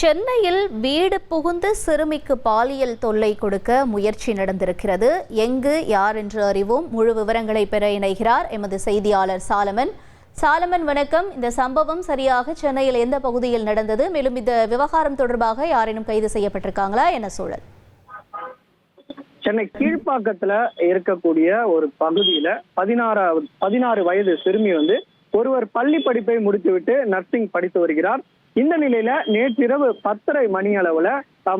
சென்னையில் வீடு புகுந்து சிறுமிக்கு பாலியல் தொல்லை கொடுக்க முயற்சி நடந்திருக்கிறது. எங்கு யார் என்று அறிவோம். முழு விவரங்களை பெற இணைகிறார் எமது செய்தியாளர் சாலமன். சாலமன் வணக்கம். இந்த சம்பவம் சரியாக சென்னையில் எந்த பகுதியில் நடந்தது? மேலும் இந்த விவகாரம் தொடர்பாக யாரேனும் கைது செய்யப்பட்டிருக்காங்களா என்ன சூழல். சென்னை கீழ்ப்பாக்கத்துல இருக்கக்கூடிய ஒரு பகுதியில பதினாறாவது பதினாறு வயது சிறுமி வந்து ஒருவர் பள்ளி படிப்பை முடித்துவிட்டு நர்சிங் படித்து வருகிறார். இந்த நிலையில நேற்றிரவு பத்தரை மணி அளவுல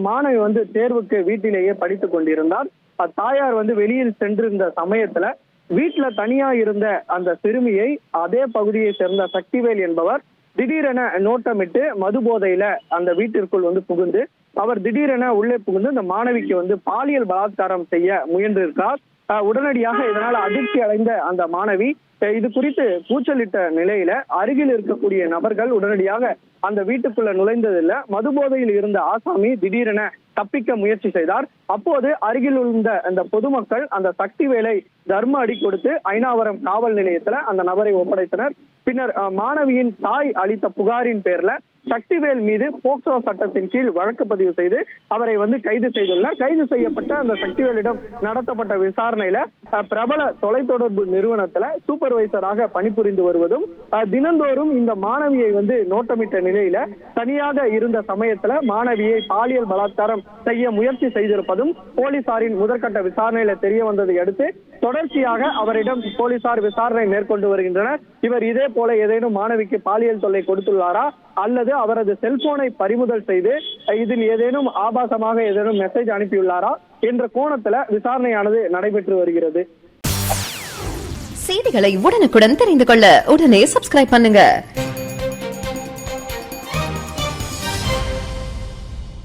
மாணவி வந்து தேர்வுக்கு வீட்டிலேயே படித்துக் கொண்டிருந்தார். தாயார் வந்து வெளியில் சென்றிருந்த சமயத்துல வீட்டுல தனியா இருந்த அந்த சிறுமியை அதே பகுதியை சேர்ந்த சக்திவேல் என்பவர் திடீரென நோட்டமிட்டு மது போதையில அந்த வீட்டிற்குள் வந்து புகுந்து அவர் திடீரென உள்ளே புகுந்து இந்த மாணவிக்கு வந்து பாலியல் பலாத்காரம் செய்ய முயன்றிருக்கார் உடனடியாக இதனால் அதிர்ச்சி அடைந்த அந்த மாணவி இது குறித்து கூச்சலிட்ட நிலையில அருகில் இருக்கக்கூடிய நபர்கள் உடனடியாக அந்த வீட்டுக்குள்ள நுழைந்ததில்ல. மது போதையில் இருந்த ஆசாமி திடீரென தப்பிக்க முயற்சி செய்தார். அப்போது அருகில் இருந்த அந்த பொதுமக்கள் அந்த சக்தி வேலை தர்ம அடி கொடுத்து ஐநாவரம் காவல் நிலையத்துல அந்த நபரை ஒப்படைத்தனர். பின்னர் மாணவியின் தாய் அளித்த புகாரின் பேர்ல சக்திவேல் மீது போக்சோ சட்டத்தின் கீழ் வழக்கு பதிவு செய்து அவரை வந்து கைது செய்துள்ளார் கைது செய்யப்பட்ட அந்த சக்திவேலிடம் நடத்தப்பட்ட விசாரணையில பிரபல தொலைத்தொடர்பு நிறுவனத்துல சூப்பர்வைசராக பணிபுரிந்து வருவதும் தினந்தோறும் இந்த மாணவியை வந்து நோட்டமிட்ட நிலையில தனியாக இருந்த சமயத்துல மாணவியை பாலியல் பலாத்காரம் செய்ய முயற்சி செய்திருப்பதும் போலீசாரின் முதற்கட்ட விசாரணையில தெரிய வந்ததை அடுத்து தொடர்ச்சியாக அவரிடம் போலீசார் விசாரணை மேற்கொண்டு வருகின்றனர். இவர் இதே போல ஏதேனும் மாணவிக்கு பாலியல் தொல்லை கொடுத்துள்ளாரா? அல்லது அவரது செல்போனை பறிமுதல் செய்து இதில் ஏதேனும் ஆபாசமாக ஏதேனும் மெசேஜ் அனுப்பியுள்ளாரா என்ற கோணத்துல விசாரணையானது நடைபெற்று வருகிறது. செய்திகளை உடனுக்குடன் தெரிந்து கொள்ள உடனே சப்ஸ்கிரைப் பண்ணுங்க.